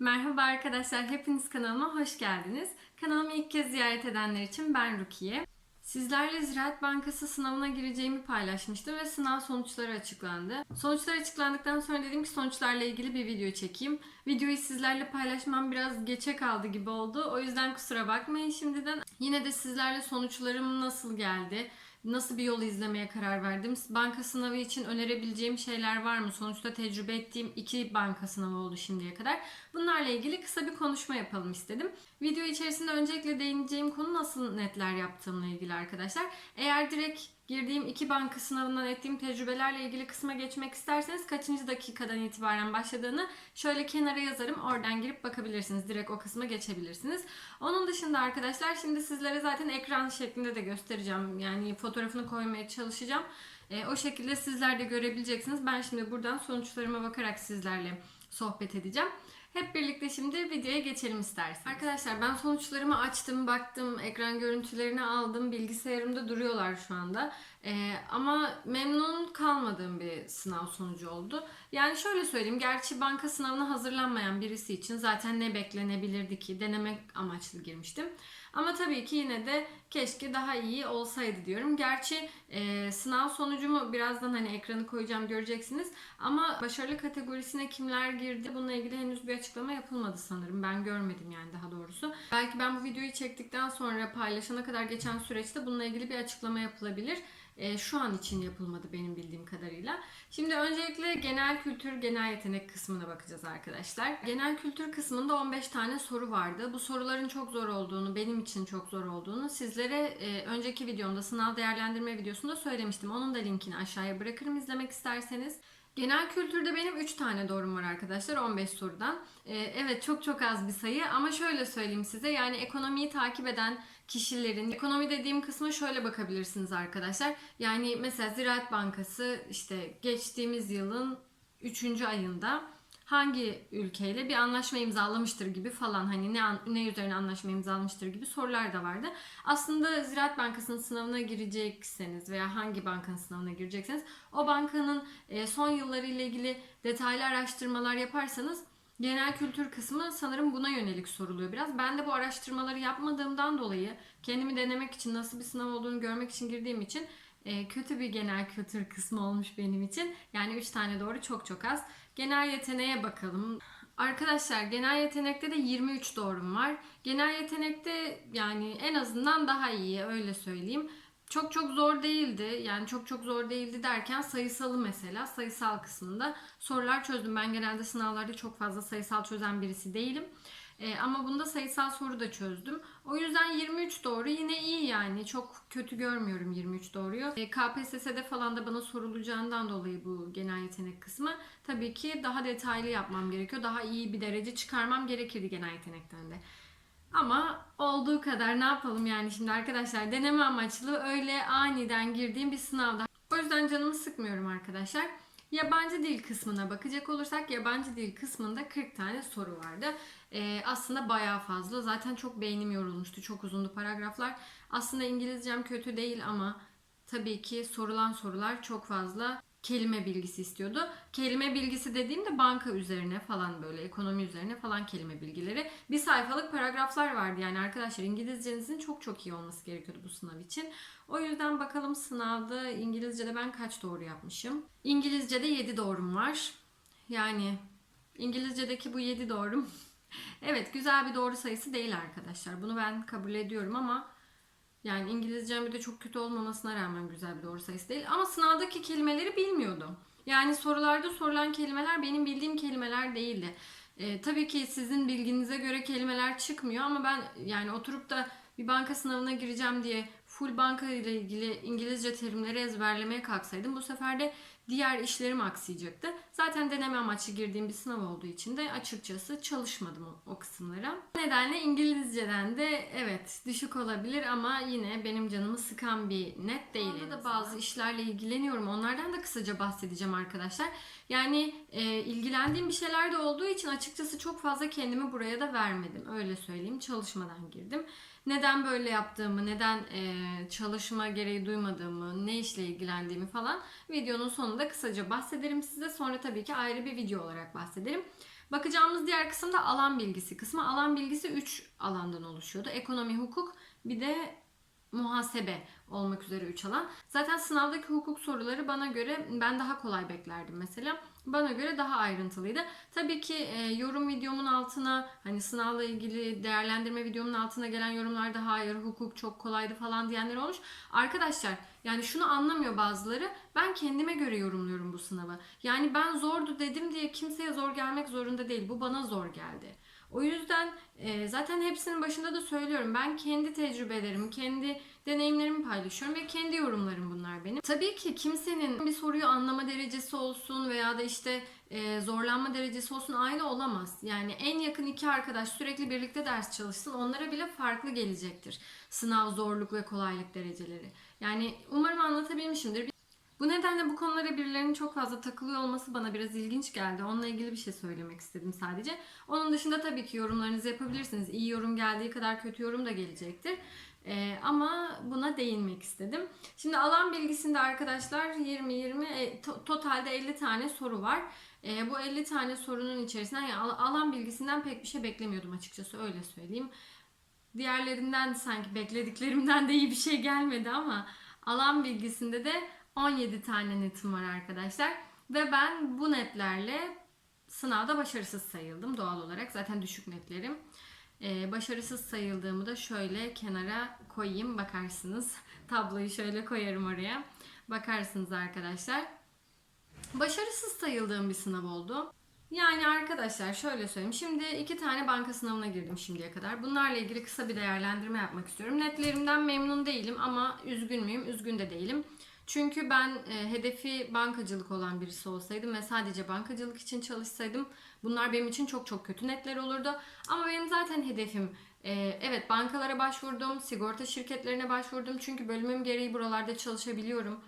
Merhaba arkadaşlar, hepiniz kanalıma hoş geldiniz. Kanalımı ilk kez ziyaret edenler için ben Rukiye. Sizlerle Ziraat Bankası sınavına gireceğimi paylaşmıştım ve sınav sonuçları açıklandı. Sonuçlar açıklandıktan sonra dedim ki sonuçlarla ilgili bir video çekeyim. Videoyu sizlerle paylaşmam biraz geçe kaldı gibi oldu. O yüzden kusura bakmayın şimdiden. Yine de sizlerle sonuçlarım nasıl geldi, nasıl bir yol izlemeye karar verdim? Banka sınavı için önerebileceğim şeyler var mı? Sonuçta tecrübe ettiğim iki banka sınavı oldu şimdiye kadar. Bunlarla ilgili kısa bir konuşma yapalım istedim. Video içerisinde öncelikle değineceğim konu nasıl netler yaptığımla ilgili arkadaşlar. Eğer direkt girdiğim iki banka sınavından ettiğim tecrübelerle ilgili kısma geçmek isterseniz kaçıncı dakikadan itibaren başladığını şöyle kenara yazarım. Oradan girip bakabilirsiniz. Direkt o kısma geçebilirsiniz. Onun dışında arkadaşlar şimdi sizlere zaten ekran şeklinde de göstereceğim. Yani fotoğrafını koymaya çalışacağım. E, o şekilde sizler de görebileceksiniz. Ben şimdi buradan sonuçlarıma bakarak sizlerle sohbet edeceğim. Hep birlikte şimdi videoya geçelim isterseniz. Arkadaşlar ben sonuçlarımı açtım, baktım, ekran görüntülerini aldım. Bilgisayarımda duruyorlar şu anda. Ee, ama memnun kalmadığım bir sınav sonucu oldu. Yani şöyle söyleyeyim, gerçi banka sınavına hazırlanmayan birisi için zaten ne beklenebilirdi ki denemek amaçlı girmiştim. Ama tabii ki yine de keşke daha iyi olsaydı diyorum. Gerçi e, sınav sonucumu birazdan hani ekranı koyacağım göreceksiniz. Ama başarılı kategorisine kimler girdi bununla ilgili henüz bir açıklama yapılmadı sanırım. Ben görmedim yani daha doğrusu. Belki ben bu videoyu çektikten sonra paylaşana kadar geçen süreçte bununla ilgili bir açıklama yapılabilir. E, şu an için yapılmadı benim bildiğim kadarıyla. Şimdi öncelikle genel kültür, genel yetenek kısmına bakacağız arkadaşlar. Genel kültür kısmında 15 tane soru vardı. Bu soruların çok zor olduğunu, benim için çok zor olduğunu sizlere e, önceki videomda sınav değerlendirme videosunda söylemiştim. Onun da linkini aşağıya bırakırım izlemek isterseniz. Genel kültürde benim 3 tane doğrum var arkadaşlar 15 sorudan. Ee, evet çok çok az bir sayı ama şöyle söyleyeyim size yani ekonomiyi takip eden kişilerin ekonomi dediğim kısma şöyle bakabilirsiniz arkadaşlar. Yani mesela Ziraat Bankası işte geçtiğimiz yılın 3. ayında hangi ülkeyle bir anlaşma imzalamıştır gibi falan hani ne ne üzerine anlaşma imzalamıştır gibi sorular da vardı. Aslında Ziraat Bankası'nın sınavına girecekseniz veya hangi bankanın sınavına girecekseniz o bankanın e, son yılları ile ilgili detaylı araştırmalar yaparsanız genel kültür kısmı sanırım buna yönelik soruluyor biraz. Ben de bu araştırmaları yapmadığımdan dolayı kendimi denemek için nasıl bir sınav olduğunu görmek için girdiğim için e, kötü bir genel kültür kısmı olmuş benim için. Yani 3 tane doğru çok çok az. Genel yeteneğe bakalım. Arkadaşlar genel yetenekte de 23 doğrum var. Genel yetenekte yani en azından daha iyi öyle söyleyeyim. Çok çok zor değildi. Yani çok çok zor değildi derken sayısalı mesela sayısal kısmında sorular çözdüm. Ben genelde sınavlarda çok fazla sayısal çözen birisi değilim. Ee, ama bunda sayısal soru da çözdüm. O yüzden 23 doğru yine iyi yani. Çok kötü görmüyorum 23 doğruyu. Ee, KPSS'de falan da bana sorulacağından dolayı bu genel yetenek kısmı tabii ki daha detaylı yapmam gerekiyor. Daha iyi bir derece çıkarmam gerekirdi genel yetenekten de. Ama olduğu kadar ne yapalım yani şimdi arkadaşlar deneme amaçlı öyle aniden girdiğim bir sınavda. O yüzden canımı sıkmıyorum arkadaşlar. Yabancı dil kısmına bakacak olursak yabancı dil kısmında 40 tane soru vardı. Ee, aslında bayağı fazla. Zaten çok beynim yorulmuştu. Çok uzundu paragraflar. Aslında İngilizcem kötü değil ama tabii ki sorulan sorular çok fazla kelime bilgisi istiyordu. Kelime bilgisi dediğimde banka üzerine falan böyle ekonomi üzerine falan kelime bilgileri. Bir sayfalık paragraflar vardı yani arkadaşlar İngilizcenizin çok çok iyi olması gerekiyordu bu sınav için. O yüzden bakalım sınavda İngilizce'de ben kaç doğru yapmışım. İngilizce'de 7 doğrum var. Yani İngilizce'deki bu 7 doğrum evet güzel bir doğru sayısı değil arkadaşlar. Bunu ben kabul ediyorum ama yani İngilizcem bir de çok kötü olmamasına rağmen güzel bir doğru sayısı değil. Ama sınavdaki kelimeleri bilmiyordum. Yani sorularda sorulan kelimeler benim bildiğim kelimeler değildi. Ee, tabii ki sizin bilginize göre kelimeler çıkmıyor ama ben yani oturup da bir banka sınavına gireceğim diye full banka ile ilgili İngilizce terimleri ezberlemeye kalksaydım bu sefer de diğer işlerim aksayacaktı. Zaten deneme amaçlı girdiğim bir sınav olduğu için de açıkçası çalışmadım o, o kısımlara. Bu nedenle İngilizceden de evet düşük olabilir ama yine benim canımı sıkan bir net değil. Orada da bazı işlerle ilgileniyorum. Onlardan da kısaca bahsedeceğim arkadaşlar. Yani e, ilgilendiğim bir şeyler de olduğu için açıkçası çok fazla kendimi buraya da vermedim. Öyle söyleyeyim. Çalışmadan girdim. Neden böyle yaptığımı, neden e, çalışma gereği duymadığımı, ne işle ilgilendiğimi falan videonun sonunda kısaca bahsederim size. Sonra tabii ki ayrı bir video olarak bahsederim. Bakacağımız diğer kısım da alan bilgisi kısmı. Alan bilgisi 3 alandan oluşuyordu. Ekonomi, hukuk bir de muhasebe olmak üzere 3 alan. Zaten sınavdaki hukuk soruları bana göre ben daha kolay beklerdim mesela. Bana göre daha ayrıntılıydı. Tabii ki e, yorum videomun altına hani sınavla ilgili değerlendirme videomun altına gelen yorumlarda hayır hukuk çok kolaydı falan diyenler olmuş. Arkadaşlar yani şunu anlamıyor bazıları. Ben kendime göre yorumluyorum bu sınavı. Yani ben zordu dedim diye kimseye zor gelmek zorunda değil. Bu bana zor geldi. O yüzden e, zaten hepsinin başında da söylüyorum. Ben kendi tecrübelerimi, kendi deneyimlerimi paylaşıyorum ve kendi yorumlarım bunlar benim. Tabii ki kimsenin bir soruyu anlama derecesi olsun veya da işte e, zorlanma derecesi olsun aynı olamaz. Yani en yakın iki arkadaş sürekli birlikte ders çalışsın onlara bile farklı gelecektir. Sınav zorluk ve kolaylık dereceleri. Yani umarım anlatabilmişimdir. Bu nedenle bu konulara birilerinin çok fazla takılıyor olması bana biraz ilginç geldi. Onunla ilgili bir şey söylemek istedim sadece. Onun dışında tabii ki yorumlarınızı yapabilirsiniz. İyi yorum geldiği kadar kötü yorum da gelecektir. Ee, ama buna değinmek istedim. Şimdi alan bilgisinde arkadaşlar 20-20 e, to- totalde 50 tane soru var. E, bu 50 tane sorunun içerisinden yani al- alan bilgisinden pek bir şey beklemiyordum açıkçası öyle söyleyeyim. Diğerlerinden sanki beklediklerimden de iyi bir şey gelmedi ama alan bilgisinde de 17 tane netim var arkadaşlar. Ve ben bu netlerle sınavda başarısız sayıldım doğal olarak. Zaten düşük netlerim. Ee, başarısız sayıldığımı da şöyle kenara koyayım bakarsınız. Tabloyu şöyle koyarım oraya. Bakarsınız arkadaşlar. Başarısız sayıldığım bir sınav oldu. Yani arkadaşlar şöyle söyleyeyim. Şimdi iki tane banka sınavına girdim şimdiye kadar. Bunlarla ilgili kısa bir değerlendirme yapmak istiyorum. Netlerimden memnun değilim ama üzgün müyüm? Üzgün de değilim. Çünkü ben e, hedefi bankacılık olan birisi olsaydım ve sadece bankacılık için çalışsaydım bunlar benim için çok çok kötü netler olurdu. Ama benim zaten hedefim e, evet bankalara başvurdum, sigorta şirketlerine başvurdum çünkü bölümüm gereği buralarda çalışabiliyorum.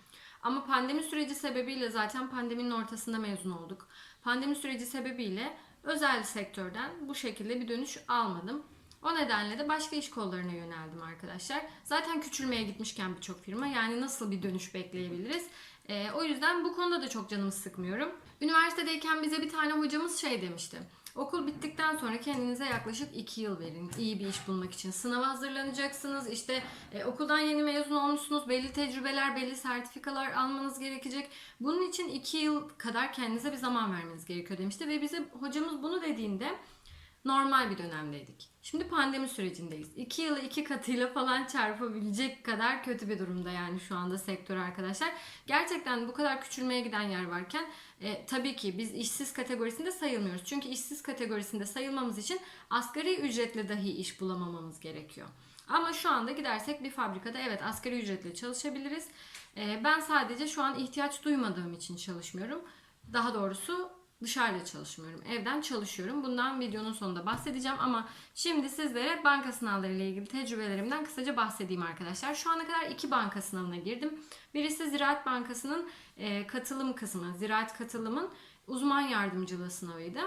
Ama pandemi süreci sebebiyle zaten pandeminin ortasında mezun olduk. Pandemi süreci sebebiyle özel sektörden bu şekilde bir dönüş almadım. O nedenle de başka iş kollarına yöneldim arkadaşlar. Zaten küçülmeye gitmişken birçok firma yani nasıl bir dönüş bekleyebiliriz? Ee, o yüzden bu konuda da çok canımı sıkmıyorum. Üniversitedeyken bize bir tane hocamız şey demişti. Okul bittikten sonra kendinize yaklaşık 2 yıl verin iyi bir iş bulmak için. Sınava hazırlanacaksınız. İşte e, okuldan yeni mezun olmuşsunuz. Belli tecrübeler, belli sertifikalar almanız gerekecek. Bunun için 2 yıl kadar kendinize bir zaman vermeniz gerekiyor demişti. Ve bize hocamız bunu dediğinde normal bir dönemdeydik. Şimdi pandemi sürecindeyiz. 2 yılı iki katıyla falan çarpabilecek kadar kötü bir durumda yani şu anda sektör arkadaşlar. Gerçekten bu kadar küçülmeye giden yer varken e, tabii ki biz işsiz kategorisinde sayılmıyoruz. Çünkü işsiz kategorisinde sayılmamız için asgari ücretle dahi iş bulamamamız gerekiyor. Ama şu anda gidersek bir fabrikada evet asgari ücretle çalışabiliriz. E, ben sadece şu an ihtiyaç duymadığım için çalışmıyorum. Daha doğrusu dışarıda çalışmıyorum. Evden çalışıyorum. Bundan videonun sonunda bahsedeceğim ama şimdi sizlere banka sınavları ile ilgili tecrübelerimden kısaca bahsedeyim arkadaşlar. Şu ana kadar iki banka sınavına girdim. Birisi Ziraat Bankası'nın e, katılım kısmı, Ziraat Katılım'ın uzman yardımcılığı sınavıydı.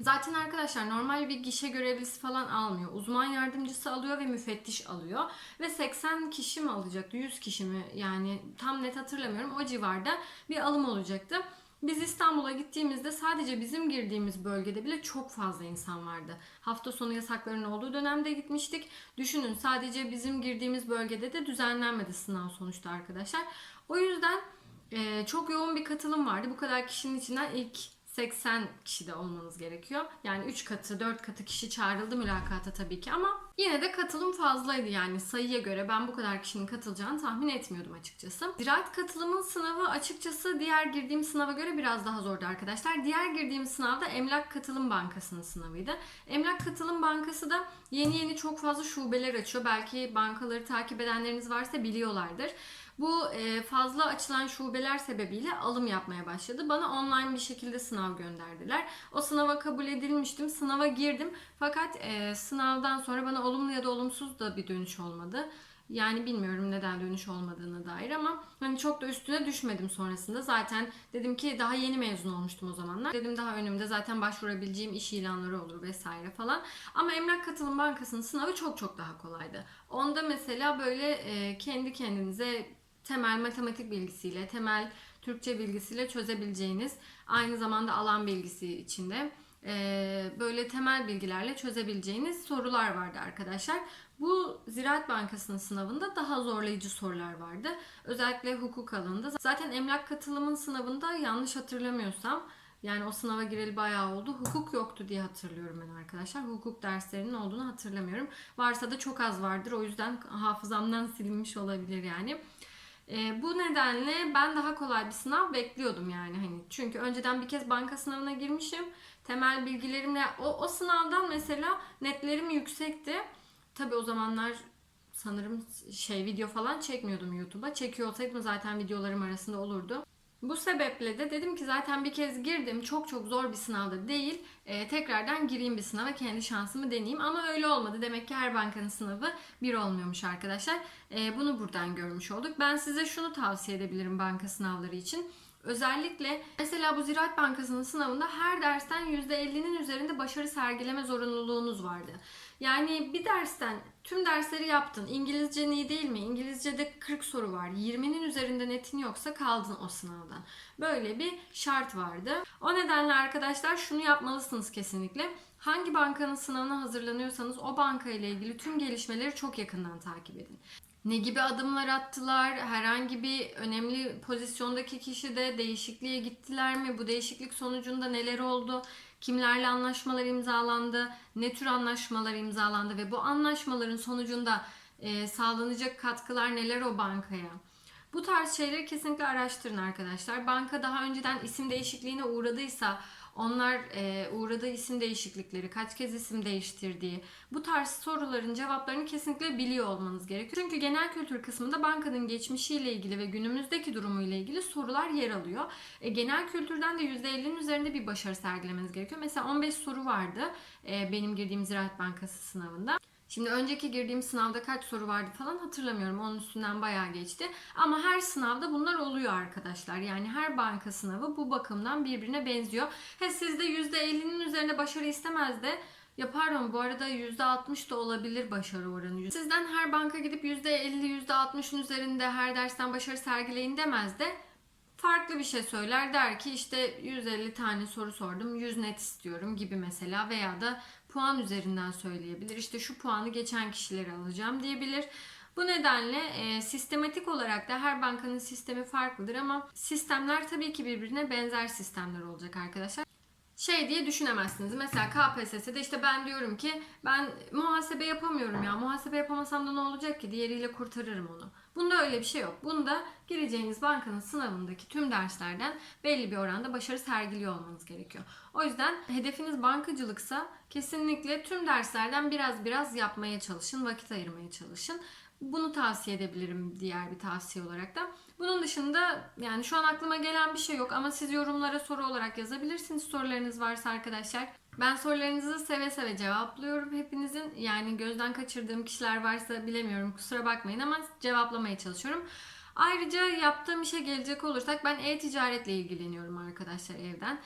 Zaten arkadaşlar normal bir gişe görevlisi falan almıyor. Uzman yardımcısı alıyor ve müfettiş alıyor. Ve 80 kişi mi alacaktı? 100 kişi mi? Yani tam net hatırlamıyorum. O civarda bir alım olacaktı. Biz İstanbul'a gittiğimizde sadece bizim girdiğimiz bölgede bile çok fazla insan vardı. Hafta sonu yasaklarının olduğu dönemde gitmiştik. Düşünün sadece bizim girdiğimiz bölgede de düzenlenmedi sınav sonuçta arkadaşlar. O yüzden çok yoğun bir katılım vardı. Bu kadar kişinin içinden ilk 80 kişi de olmanız gerekiyor. Yani 3 katı, 4 katı kişi çağrıldı mülakata tabii ki ama yine de katılım fazlaydı yani sayıya göre ben bu kadar kişinin katılacağını tahmin etmiyordum açıkçası. Ziraat katılımın sınavı açıkçası diğer girdiğim sınava göre biraz daha zordu arkadaşlar. Diğer girdiğim sınavda Emlak Katılım Bankası'nın sınavıydı. Emlak Katılım Bankası da yeni yeni çok fazla şubeler açıyor. Belki bankaları takip edenleriniz varsa biliyorlardır. Bu e, fazla açılan şubeler sebebiyle alım yapmaya başladı. Bana online bir şekilde sınav gönderdiler. O sınava kabul edilmiştim. Sınava girdim. Fakat e, sınavdan sonra bana olumlu ya da olumsuz da bir dönüş olmadı. Yani bilmiyorum neden dönüş olmadığına dair ama hani çok da üstüne düşmedim sonrasında. Zaten dedim ki daha yeni mezun olmuştum o zamanlar. Dedim daha önümde zaten başvurabileceğim iş ilanları olur vesaire falan. Ama Emlak Katılım Bankası'nın sınavı çok çok daha kolaydı. Onda mesela böyle e, kendi kendinize temel matematik bilgisiyle, temel Türkçe bilgisiyle çözebileceğiniz, aynı zamanda alan bilgisi içinde e, böyle temel bilgilerle çözebileceğiniz sorular vardı arkadaşlar. Bu Ziraat Bankası'nın sınavında daha zorlayıcı sorular vardı. Özellikle hukuk alanında. Zaten emlak katılımın sınavında yanlış hatırlamıyorsam yani o sınava gireli bayağı oldu. Hukuk yoktu diye hatırlıyorum ben arkadaşlar. Hukuk derslerinin olduğunu hatırlamıyorum. Varsa da çok az vardır. O yüzden hafızamdan silinmiş olabilir yani. E, bu nedenle ben daha kolay bir sınav bekliyordum yani hani. Çünkü önceden bir kez banka sınavına girmişim. Temel bilgilerimle o, o sınavdan mesela netlerim yüksekti. Tabi o zamanlar sanırım şey video falan çekmiyordum YouTube'a. Çekiyor olsaydım zaten videolarım arasında olurdu bu sebeple de dedim ki zaten bir kez girdim. Çok çok zor bir sınavda değil. Ee, tekrardan gireyim bir sınava kendi şansımı deneyeyim. Ama öyle olmadı. Demek ki her bankanın sınavı bir olmuyormuş arkadaşlar. Ee, bunu buradan görmüş olduk. Ben size şunu tavsiye edebilirim banka sınavları için. Özellikle mesela bu Ziraat Bankası'nın sınavında her dersten %50'nin üzerinde başarı sergileme zorunluluğunuz vardı. Yani bir dersten tüm dersleri yaptın. İngilizcen iyi değil mi? İngilizce'de 40 soru var. 20'nin üzerinde netin yoksa kaldın o sınavdan. Böyle bir şart vardı. O nedenle arkadaşlar şunu yapmalısınız kesinlikle. Hangi bankanın sınavına hazırlanıyorsanız o banka ile ilgili tüm gelişmeleri çok yakından takip edin. Ne gibi adımlar attılar? Herhangi bir önemli pozisyondaki kişi de değişikliğe gittiler mi? Bu değişiklik sonucunda neler oldu? Kimlerle anlaşmalar imzalandı? Ne tür anlaşmalar imzalandı ve bu anlaşmaların sonucunda e, sağlanacak katkılar neler o bankaya? Bu tarz şeyleri kesinlikle araştırın arkadaşlar. Banka daha önceden isim değişikliğine uğradıysa onlar e, uğradığı isim değişiklikleri, kaç kez isim değiştirdiği, bu tarz soruların cevaplarını kesinlikle biliyor olmanız gerekiyor. Çünkü genel kültür kısmında bankanın geçmişiyle ilgili ve günümüzdeki durumuyla ilgili sorular yer alıyor. E, genel kültürden de %50'nin üzerinde bir başarı sergilemeniz gerekiyor. Mesela 15 soru vardı e, benim girdiğim Ziraat Bankası sınavında. Şimdi önceki girdiğim sınavda kaç soru vardı falan hatırlamıyorum. Onun üstünden bayağı geçti. Ama her sınavda bunlar oluyor arkadaşlar. Yani her banka sınavı bu bakımdan birbirine benziyor. He sizde %50'nin üzerinde başarı istemez de ya pardon bu arada %60 da olabilir başarı oranı. Sizden her banka gidip %50, %60'ın üzerinde her dersten başarı sergileyin demez de farklı bir şey söyler der ki işte 150 tane soru sordum 100 net istiyorum gibi mesela veya da puan üzerinden söyleyebilir. İşte şu puanı geçen kişileri alacağım diyebilir. Bu nedenle e, sistematik olarak da her bankanın sistemi farklıdır ama sistemler tabii ki birbirine benzer sistemler olacak arkadaşlar. Şey diye düşünemezsiniz. Mesela KPSS'de işte ben diyorum ki ben muhasebe yapamıyorum ya. Muhasebe yapamasam da ne olacak ki? Diğeriyle kurtarırım onu. Bunda öyle bir şey yok. Bunda gireceğiniz bankanın sınavındaki tüm derslerden belli bir oranda başarı sergiliyor olmanız gerekiyor. O yüzden hedefiniz bankacılıksa kesinlikle tüm derslerden biraz biraz yapmaya çalışın, vakit ayırmaya çalışın. Bunu tavsiye edebilirim diğer bir tavsiye olarak da. Bunun dışında yani şu an aklıma gelen bir şey yok ama siz yorumlara soru olarak yazabilirsiniz sorularınız varsa arkadaşlar. Ben sorularınızı seve seve cevaplıyorum hepinizin. Yani gözden kaçırdığım kişiler varsa bilemiyorum kusura bakmayın ama cevaplamaya çalışıyorum. Ayrıca yaptığım işe gelecek olursak ben e-ticaretle ilgileniyorum arkadaşlar evden.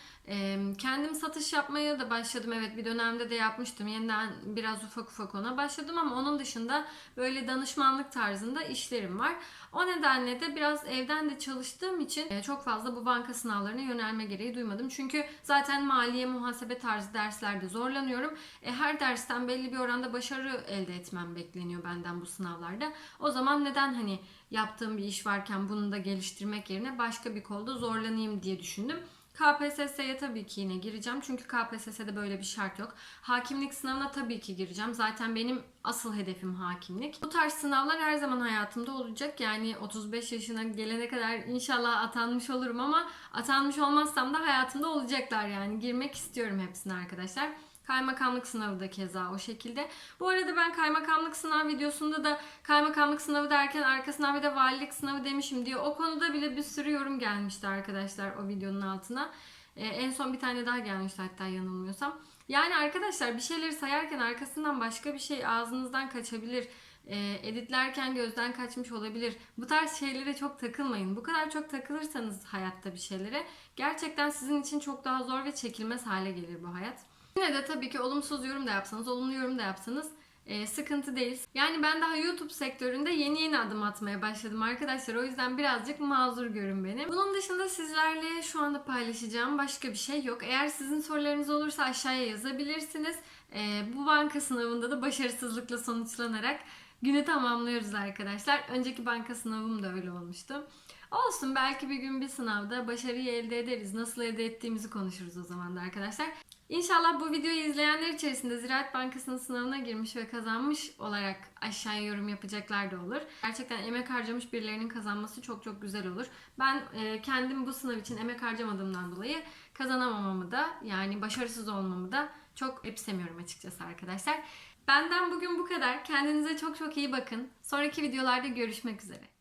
Kendim satış yapmaya da başladım. Evet bir dönemde de yapmıştım. Yeniden biraz ufak ufak ona başladım ama onun dışında böyle danışmanlık tarzında işlerim var. O nedenle de biraz evden de çalıştığım için e, çok fazla bu banka sınavlarına yönelme gereği duymadım. Çünkü zaten maliye, muhasebe tarzı derslerde zorlanıyorum. E, her dersten belli bir oranda başarı elde etmem bekleniyor benden bu sınavlarda. O zaman neden hani yaptığım bir iş varken bunu da geliştirmek yerine başka bir kolda zorlanayım diye düşündüm. KPSS'ye tabii ki yine gireceğim. Çünkü KPSS'de böyle bir şart yok. Hakimlik sınavına tabii ki gireceğim. Zaten benim asıl hedefim hakimlik. Bu tarz sınavlar her zaman hayatımda olacak. Yani 35 yaşına gelene kadar inşallah atanmış olurum ama atanmış olmazsam da hayatımda olacaklar yani. Girmek istiyorum hepsine arkadaşlar. Kaymakamlık sınavı da keza o şekilde. Bu arada ben kaymakamlık sınav videosunda da kaymakamlık sınavı derken arkasından bir de valilik sınavı demişim diyor. O konuda bile bir sürü yorum gelmişti arkadaşlar o videonun altına. Ee, en son bir tane daha gelmişti hatta yanılmıyorsam. Yani arkadaşlar bir şeyleri sayarken arkasından başka bir şey ağzınızdan kaçabilir. E, editlerken gözden kaçmış olabilir. Bu tarz şeylere çok takılmayın. Bu kadar çok takılırsanız hayatta bir şeylere gerçekten sizin için çok daha zor ve çekilmez hale gelir bu hayat. Yine de tabii ki olumsuz yorum da yapsanız, olumlu yorum da yapsanız e, sıkıntı değil. Yani ben daha YouTube sektöründe yeni yeni adım atmaya başladım arkadaşlar. O yüzden birazcık mazur görün beni. Bunun dışında sizlerle şu anda paylaşacağım başka bir şey yok. Eğer sizin sorularınız olursa aşağıya yazabilirsiniz. E, bu banka sınavında da başarısızlıkla sonuçlanarak günü tamamlıyoruz arkadaşlar. Önceki banka sınavım da öyle olmuştu. Olsun belki bir gün bir sınavda başarıyı elde ederiz. Nasıl elde ettiğimizi konuşuruz o zaman da arkadaşlar. İnşallah bu videoyu izleyenler içerisinde Ziraat Bankası'nın sınavına girmiş ve kazanmış olarak aşağıya yorum yapacaklar da olur. Gerçekten emek harcamış birilerinin kazanması çok çok güzel olur. Ben e, kendim bu sınav için emek harcamadığımdan dolayı kazanamamamı da yani başarısız olmamı da çok epsemiyorum açıkçası arkadaşlar. Benden bugün bu kadar. Kendinize çok çok iyi bakın. Sonraki videolarda görüşmek üzere.